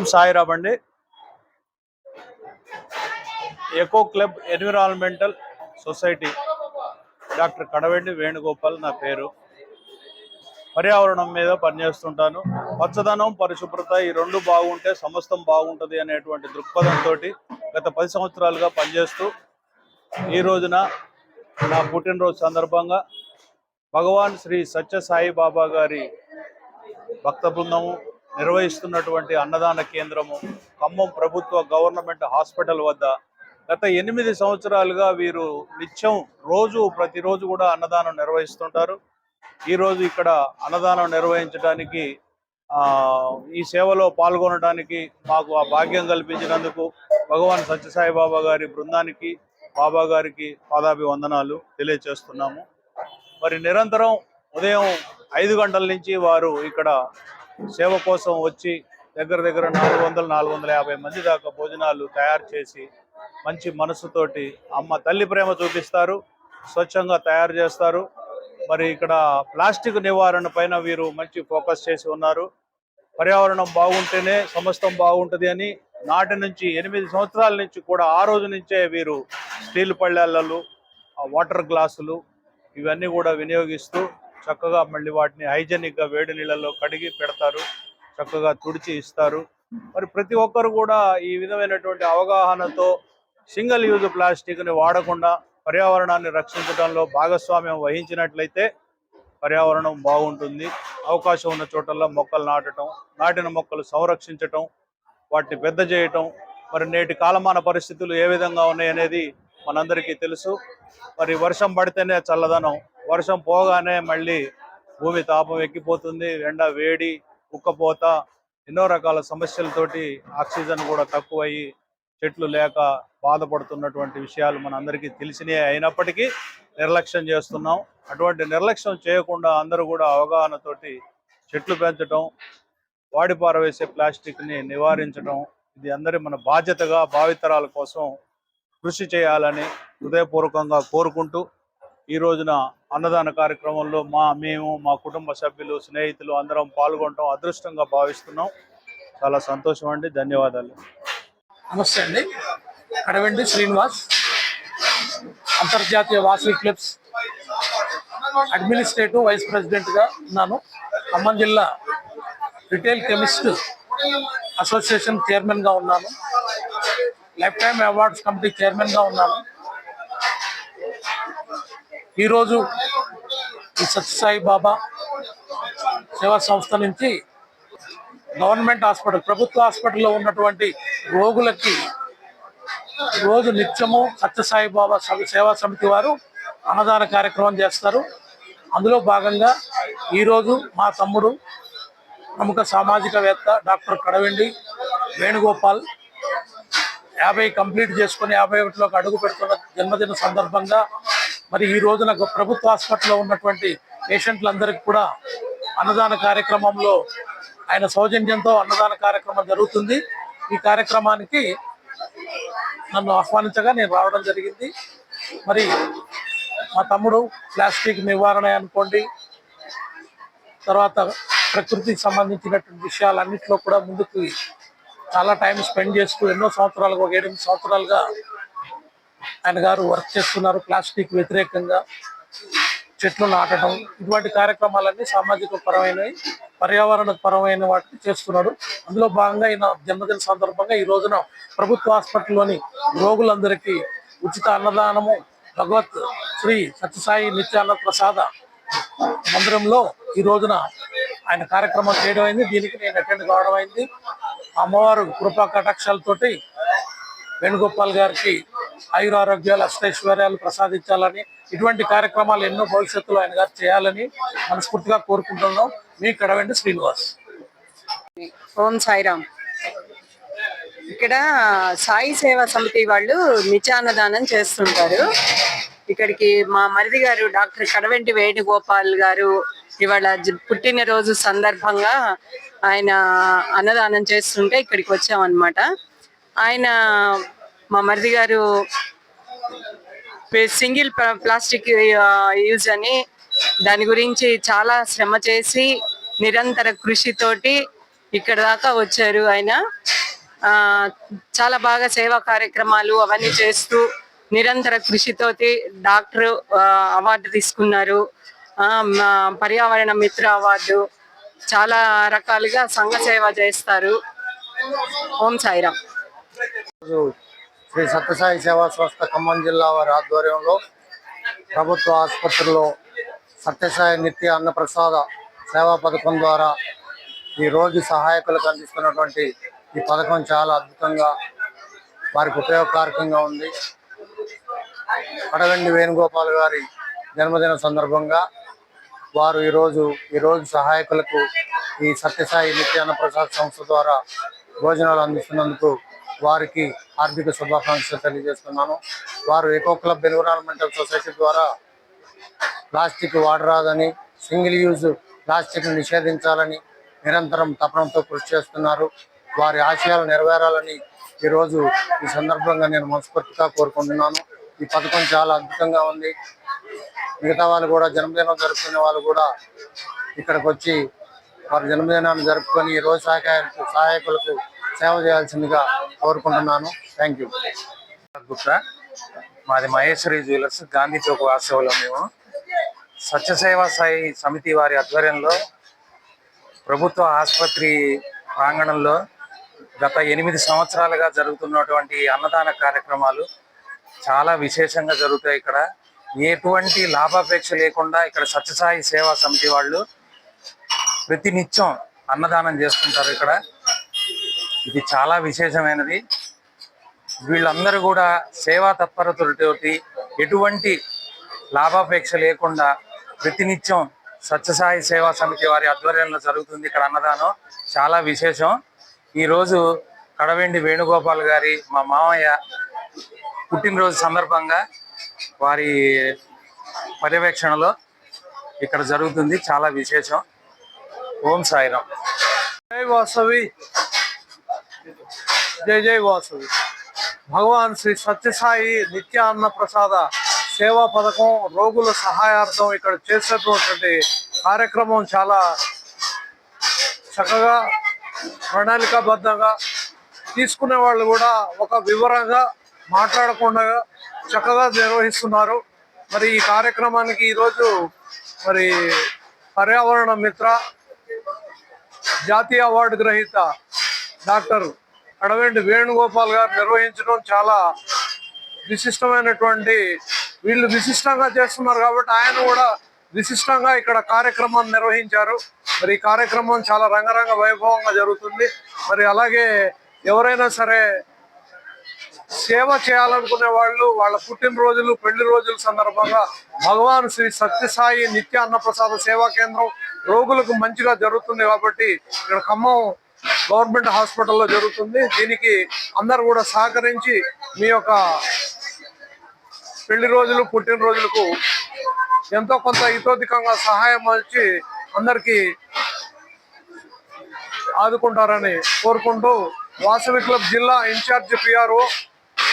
ఓం సాయిరామ్ అండి. Eco club environmental society. Doctor Kadavendi Venugopal నా పేరు. పర్యావరణం మీద పనిచేస్తుంటాను. పచ్చదనం పరిశుభ్రత ఈ రెండు బాగుంటే సమస్తం బాగుంటుంది అనేటువంటి దృక్పథంతో గత పది సంవత్సరాలుగా పనిచేస్తూ ఈ రోజున నా పుట్టినరోజు సందర్భంగా భగవాన్ శ్రీ సత్య సాయి బాబా గారి భక్త బృందము నిర్వహిస్తున్నటువంటి అన్నదాన కేంద్రము ఖమ్మం ప్రభుత్వ గవర్నమెంట్ హాస్పిటల్ వద్ద గత ఎనిమిది సంవత్సరాలుగా వీరు నిత్యం రోజు ప్రతిరోజు కూడా అన్నదానం నిర్వహిస్తుంటారు. ఈ రోజు ఇక్కడ అన్నదానం నిర్వహించడానికి ఆ, ఈ సేవలో పాల్గొనడానికి మాకు ఆ భాగ్యం కల్పించినందుకు భగవాన్ సత్యసాయి బాబా గారి బృందానికి బాబా గారికి పాదాభివందనాలు తెలియచేస్తున్నాము. మరి నిరంతరం ఉదయం ఐదు గంటల నుంచి వారు ఇక్కడ సేవ కోసం వచ్చి దగ్గర దగ్గర నాలుగు వందల నాలుగు వందల యాభై మంది దాకా భోజనాలు తయారు చేసి మంచి మనసుతోటి అమ్మ తల్లి ప్రేమ చూపిస్తారు స్వచ్ఛంగా తయారు చేస్తారు. మరి ఇక్కడ ప్లాస్టిక్ నివారణ పైన వీరు మంచి ఫోకస్ చేసి ఉన్నారు. పర్యావరణం బాగుంటేనే సమస్తం బాగుంటుంది అని నాటి నుంచి ఎనిమిది సంవత్సరాల నుంచి కూడా ఆ రోజు నుంచే వీరు స్టీల్ పళ్ళాళ్ళు వాటర్ గ్లాసులు ఇవన్నీ కూడా వినియోగిస్తూ చక్కగా మళ్ళీ వాటిని హైజెనిక్గా వేడి నీళ్ళల్లో కడిగి పెడతారు. చక్కగా తుడిచి ఇస్తారు. మరి ప్రతి ఒక్కరు కూడా ఈ విధమైనటువంటి అవగాహనతో సింగిల్ యూజ్ ప్లాస్టిక్ని వాడకుండా పర్యావరణాన్ని రక్షించడంలో భాగస్వామ్యం వహించినట్లయితే పర్యావరణం బాగుంటుంది. అవకాశం ఉన్న చోటల్లో మొక్కలు నాటడం నాటిన మొక్కలు సంరక్షించటం వాటిని పెద్ద చేయటం మరి నేటి కాలమాన పరిస్థితులు ఏ విధంగా ఉన్నాయి అనేది మనందరికీ తెలుసు. మరి వర్షం పడితేనే చల్లదనం. వర్షం పోగానే మళ్ళీ భూమి తాపం ఎక్కిపోతుంది. ఎండ వేడి ఉక్కపోత ఎన్నో రకాల సమస్యలతోటి ఆక్సిజన్ కూడా తక్కువయ్యి చెట్లు లేక బాధపడుతున్నటువంటి విషయాలు మనందరికీ తెలిసినే అయినప్పటికీ నిర్లక్ష్యం చేస్తున్నాం. అటువంటి నిర్లక్ష్యం చేయకుండా అందరూ కూడా అవగాహనతోటి చెట్లు పెంచడం వాడి పారవేసే ప్లాస్టిక్ని నివారించడం ఇది అందరి మన బాధ్యతగా భావితరాల కోసం కృషి చేయాలని హృదయపూర్వకంగా కోరుకుంటూ ఈ రోజున అన్నదాన కార్యక్రమంలో మా మేము మా కుటుంబ సభ్యులు స్నేహితులు అందరం పాల్గొనడం అదృష్టంగా భావిస్తున్నాం. చాలా సంతోషం అండి. ధన్యవాదాలు. నమస్తే అండి. కడవెండి శ్రీనివాస్ అంతర్జాతీయ వాసవి క్లబ్స్ అడ్మినిస్ట్రేటివ్ వైస్ ప్రెసిడెంట్గా ఉన్నాను. ఖమ్మం జిల్లా రిటైల్ కెమిస్ట్ అసోసియేషన్ చైర్మన్గా ఉన్నాను. లైఫ్ టైమ్ అవార్డ్స్ కమిటీ చైర్మన్గా ఉన్నాను. ఈరోజు ఈ సత్యసాయి బాబా సేవా సంస్థ నుంచి గవర్నమెంట్ హాస్పిటల్ ప్రభుత్వ హాస్పిటల్లో ఉన్నటువంటి రోగులకి రోజు నిత్యము సత్యసాయి బాబా సేవా సమితి వారు అన్నదాన కార్యక్రమం చేస్తారు. అందులో భాగంగా ఈరోజు మా తమ్ముడు ప్రముఖ సామాజికవేత్త డాక్టర్ కడవెండి వేణుగోపాల్ యాభై కంప్లీట్ చేసుకుని యాభై ఒకటిలోకి అడుగు పెడుతున్న జన్మదిన సందర్భంగా మరి ఈ రోజున ప్రభుత్వ హాస్పిటల్లో ఉన్నటువంటి పేషెంట్లందరికీ కూడా అన్నదాన కార్యక్రమంలో ఆయన సౌజన్యంతో అన్నదాన కార్యక్రమం జరుగుతుంది. ఈ కార్యక్రమానికి నన్ను ఆహ్వానించగా నేను రావడం జరిగింది. మరి మా తమ్ముడు ప్లాస్టిక్ నివారణ అనుకోండి తర్వాత ప్రకృతికి సంబంధించినటువంటి విషయాలన్నింటిలో కూడా ముందుకు చాలా టైం స్పెండ్ చేస్తూ ఎన్నో సంవత్సరాలుగా ఒక ఏడెనిమిది సంవత్సరాలుగా ఆయన గారు వర్క్ చేస్తున్నారు ప్లాస్టిక్ వ్యతిరేకంగా. చెట్లు నాటడం ఇటువంటి కార్యక్రమాలన్నీ సామాజిక పరమైనవి పర్యావరణ పరమైన వాటిని చేస్తున్నాడు. అందులో భాగంగా ఈయన జన్మదిన సందర్భంగా ఈ రోజున ప్రభుత్వ హాస్పిటల్లోని రోగులందరికీ ఉచిత అన్నదానము భగవత్ శ్రీ సత్యసాయి నిత్యాన్న ప్రసాద మందిరంలో ఈ రోజున ఆయన కార్యక్రమం చేయడం అయింది. దీనికి నేను అటెండ్ కావడం అయింది. అమ్మవారు కృపా కటాక్షాలతోటి వేణుగోపాల్ గారికి ఆయురారోగ్యాలు అష్టైశ్వర్యాలు ప్రసాదించాలని ఇటువంటి కార్యక్రమాలు ఎన్నో భవిష్యత్తులో ఆయన గారు చేయాలని మనస్ఫూర్తిగా కోరుకుంటున్నాం. మీ కడవెండి శ్రీనివాస్. ఓం సాయిరామ్. ఇక్కడ సాయి సేవా సమితి వాళ్ళు నిత్యాన్నదానం చేస్తుంటారు. ఇక్కడికి మా మరిది గారు డాక్టర్ కడవెంటి వేణుగోపాల్ గారు ఇవాళ పుట్టినరోజు సందర్భంగా ఆయన అన్నదానం చేస్తుంటే ఇక్కడికి వచ్చామన్నమాట. ఆయన మా మరిది గారు సింగిల్ ప్లా- ప్లాస్టిక్ యూజ్ అని దాని గురించి చాలా శ్రమ చేసి నిరంతర కృషితోటి ఇక్కడ దాకా వచ్చారు ఆయన. చాలా బాగా సేవా కార్యక్రమాలు అవన్నీ చేస్తూ నిరంతర కృషితోటి డాక్టర్ అవార్డు తీసుకున్నారు. పర్యావరణ మిత్ర అవార్డు చాలా రకాలుగా సంఘ సేవ చేస్తారు. ఓం సాయిరామ్. శ్రీ సత్యసాయి సేవా సంస్థ ఖమ్మం జిల్లా వారి ఆధ్వర్యంలో ప్రభుత్వ ఆసుపత్రిలో సత్యసాయి నిత్య అన్నప్రసాద సేవా పథకం ద్వారా ఈ రోగి సహాయకులకు అందిస్తున్నటువంటి ఈ పథకం చాలా అద్భుతంగా వారికి ఉపయోగకారకంగా ఉంది. కడగండి వేణుగోపాల్ గారి జన్మదిన సందర్భంగా వారు ఈరోజు ఈ సహాయకులకు ఈ సత్యసాయి నిత్య ప్రసాద్ సంస్థ ద్వారా భోజనాలు అందిస్తున్నందుకు వారికి ఆర్థిక శుభాకాంక్షలు తెలియజేస్తున్నాను. వారు ఎకో క్లబ్ ఎన్విరాన్మెంటల్ సొసైటీ ద్వారా ప్లాస్టిక్ వాడరాదని సింగిల్ యూజ్ ప్లాస్టిక్ నిషేధించాలని నిరంతరం తపనంతో కృషి చేస్తున్నారు. వారి ఆశయాలు నెరవేరాలని ఈరోజు ఈ సందర్భంగా నేను మనస్ఫూర్తిగా కోరుకుంటున్నాను. ఈ పథకం చాలా అద్భుతంగా ఉంది. మిగతా వాళ్ళు కూడా జన్మదినం జరుపుకునే వాళ్ళు కూడా ఇక్కడికి వచ్చి వారి జన్మదినాన్ని జరుపుకొని ఈరోజు రోజు సహాయకులకు సేవ చేయాల్సిందిగా కోరుకుంటున్నాను. థ్యాంక్ యూ గుప్తా మాది మహేశ్వరి జ్యువెలర్స్ గాంధీ చౌక్ వాస్తవంలో మేము. సత్యసేవ సాయి సమితి వారి ఆధ్వర్యంలో ప్రభుత్వ ఆసుపత్రి ప్రాంగణంలో గత ఎనిమిది సంవత్సరాలుగా జరుగుతున్నటువంటి అన్నదాన కార్యక్రమాలు చాలా విశేషంగా జరుగుతాయి ఇక్కడ. ఎటువంటి లాభాపేక్ష లేకుండా ఇక్కడ సత్యసాయి సేవా సమితి వాళ్ళు ప్రతినిత్యం అన్నదానం చేస్తుంటారు ఇక్కడ. ఇది చాలా విశేషమైనది. వీళ్ళందరూ కూడా సేవా తత్పరతలతోటి ఎటువంటి లాభాపేక్ష లేకుండా ప్రతినిత్యం సత్యసాయి సేవా సమితి వారి ఆధ్వర్యంలో జరుగుతుంది ఇక్కడ అన్నదానం. చాలా విశేషం. ఈరోజు కడవెండి వేణుగోపాల్ గారి మా మామయ్య పుట్టినరోజు సందర్భంగా వారి పర్యవేక్షణలో ఇక్కడ జరుగుతుంది. చాలా విశేషం. ఓం సాయిరాం జై వాసవి. జై జై వాసవి. భగవాన్ శ్రీ సత్యసాయి నిత్యాన్న ప్రసాద సేవా పథకం రోగుల సహాయార్థం ఇక్కడ చేసేటటువంటి కార్యక్రమం చాలా చక్కగా ప్రణాళికాబద్ధంగా తీసుకునే వాళ్ళు కూడా ఒక వివరంగా మాట్లాడకుండా చక్కగా నిర్వహిస్తున్నారు. మరి ఈ కార్యక్రమానికి ఈరోజు మరి పర్యావరణ మిత్ర జాతీయ అవార్డు గ్రహీత డాక్టర్ అడవెండి వేణుగోపాల్ గారు నిర్వహించడం చాలా విశిష్టమైనటువంటి వీళ్ళు విశిష్టంగా చేస్తున్నారు కాబట్టి ఆయన కూడా విశిష్టంగా ఇక్కడ కార్యక్రమాన్ని నిర్వహించారు. మరి ఈ కార్యక్రమం చాలా రంగరంగ వైభవంగా జరుగుతుంది. మరి అలాగే ఎవరైనా సరే సేవ చేయాలనుకునే వాళ్ళు వాళ్ళ పుట్టినరోజులు పెళ్ళి రోజుల సందర్భంగా భగవాన్ శ్రీ సత్యసాయి నిత్య అన్నప్రసాద సేవా కేంద్రం రోగులకు మంచిగా జరుగుతుంది కాబట్టి ఇక్కడ ఖమ్మం గవర్నమెంట్ హాస్పిటల్లో జరుగుతుంది. దీనికి అందరు కూడా సహకరించి మీ యొక్క పెళ్ళి రోజులు పుట్టినరోజులకు ఎంతో కొంత ఇతోధికంగా సహాయం వచ్చి అందరికీ ఆదుకుంటారని కోరుకుంటూ వాసవి క్లబ్ జిల్లా ఇన్ఛార్జ్ పిఆర్ఓ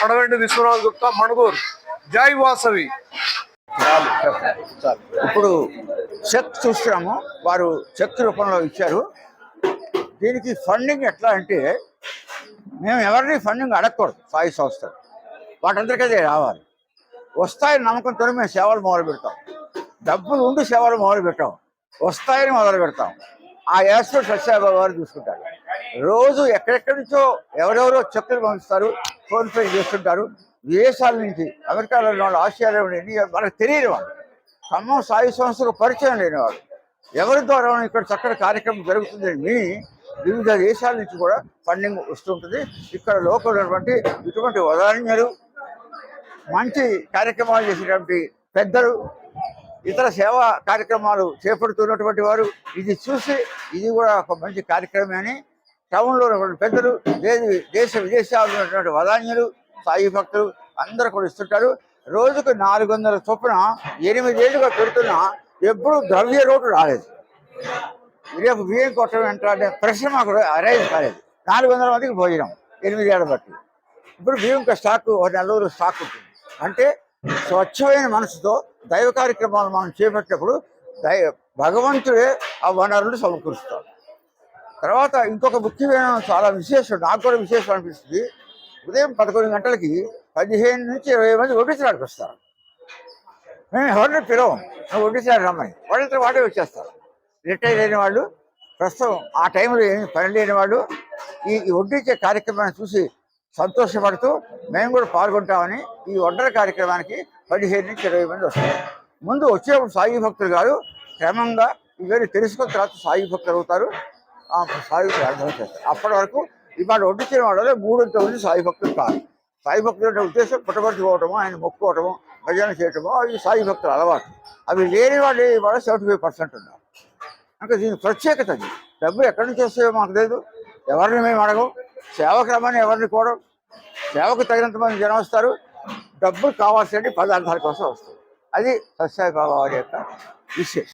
అడగండి విశ్వనాథ్ గుప్తా? మణుగూరు. జై వాసవి. ఇప్పుడు చెక్ చూస్తున్నాము. వారు చెక్ రూపంలో ఇచ్చారు. దీనికి ఫండింగ్ ఎట్లా అంటే మేము ఎవరిని ఫండింగ్ అడగకూడదు సాయి సంస్థలు. వాటందరికీ రావాలి. వస్తాయని నమ్మకంతో మేము సేవలు మొదలు పెడతాం. డబ్బులు ఉండి సేవలు మొదలు పెట్టాం. వస్తాయని మొదలు పెడతాం. ఆ ఏర్పాటు సత్యాబాబు గారు చూసుకుంటారు. రోజు ఎక్కడెక్కడి నుంచో ఎవరెవరో చెక్కులు పంపిస్తారు. ఫోన్ పే చేస్తుంటారు. విదేశాల నుంచి అమెరికాలో ఉన్న వాళ్ళు ఆస్ట్రేలియా ఉండి మనకు తెలియని వాళ్ళు. ఖమ్మం సాయి సంస్థకు పరిచయం లేని ఎవరి ద్వారా ఇక్కడ చక్కటి కార్యక్రమం జరుగుతుందని విని వివిధ దేశాల నుంచి కూడా ఫండింగ్ వస్తుంటుంది. ఇక్కడ లోకల్ ఉన్నటువంటి ఇటువంటి ఉదాహరణలు మంచి కార్యక్రమాలు చేసేటువంటి పెద్దలు ఇతర సేవా కార్యక్రమాలు చేపడుతున్నటువంటి వారు ఇది చూసి ఇది కూడా ఒక మంచి కార్యక్రమం అని టౌన్లో ఉన్నటువంటి పెద్దలు దే- దేశ విదేశాల్లో ఉన్నటువంటి వదాన్యులు సాయి భక్తులు అందరూ కూడా ఇస్తుంటారు. రోజుకు నాలుగు వందల చొప్పున ఎనిమిదేళ్ళుగా పెడుతున్నా ఎప్పుడు ద్రవ్య రోడ్డు రాలేదు. రేపు బియ్యం కొట్టడం ఏంటంటే అంటే ప్రశ్న మాకు అరేంజ్ కాలేదు. నాలుగు వందల మందికి భోజనం ఎనిమిదేళ్ళ బట్టి. ఇప్పుడు బియ్యం స్టాక్ ఒక నెల రోజులు స్టాక్ ఉంటుంది. అంటే స్వచ్ఛమైన మనసుతో దైవ కార్యక్రమాలు మనం చేపట్టినప్పుడు దై భగవంతుడే ఆ వనరులు సమకూరుస్తాడు. తర్వాత ఇంకొక ముఖ్యమైన చాలా విశేషం నాకు కూడా విశేషం అనిపిస్తుంది. ఉదయం పదకొండు గంటలకి పదిహేను నుంచి ఇరవై మంది ఒడిసిలాడికి వస్తారు. మేము ఎవరిని పిలవం నువ్వు ఒడిసిలాడి రమ్మని. వాళ్ళంతా వాడే వచ్చేస్తారు. రిటైర్ అయిన వాళ్ళు ప్రస్తుతం ఆ టైంలో ఏమి పని లేని వాళ్ళు ఈ వడ్డించే కార్యక్రమాన్ని చూసి సంతోషపడుతూ మేము కూడా పాల్గొంటామని ఈ వడ్డర కార్యక్రమానికి పదిహేను నుంచి ఇరవై మంది వస్తారు. ముందు వచ్చేప్పుడు సాయి భక్తులు కాదు క్రమంగా ఇవన్నీ తెలుసుకున్న తర్వాత సాయి భక్తులు అవుతారు. సాయి ప్రార్థన చేస్తారు అప్పటి వరకు ఇవాళ వడ్డించిన వాళ్ళలో మూడొంత మంది సాయి భక్తులు కాదు. సాయి భక్తులు అంటే ఉద్దేశం పుట్టబడుకోవటము ఆయన మొక్కుకోవటము భజన చేయటము అవి సాయి భక్తుల అలవాటు. అవి లేని వాళ్ళు ఇవాళ సెవెంటీ ఫైవ్ పర్సెంట్ ఉన్నారు. అంటే దీని ప్రత్యేకత అది. డబ్బు ఎక్కడి నుంచి వస్తాయో మాకు లేదు ఎవరిని మేము అడగం. సేవకు ఎవరిని కోరం సేవకు తగినంత మంది జనం వస్తారు. డబ్బులు కావాల్సిన పదార్థాల కోసం వస్తుంది అది సత్యసాయి బాబా వారి యొక్క విశేషం.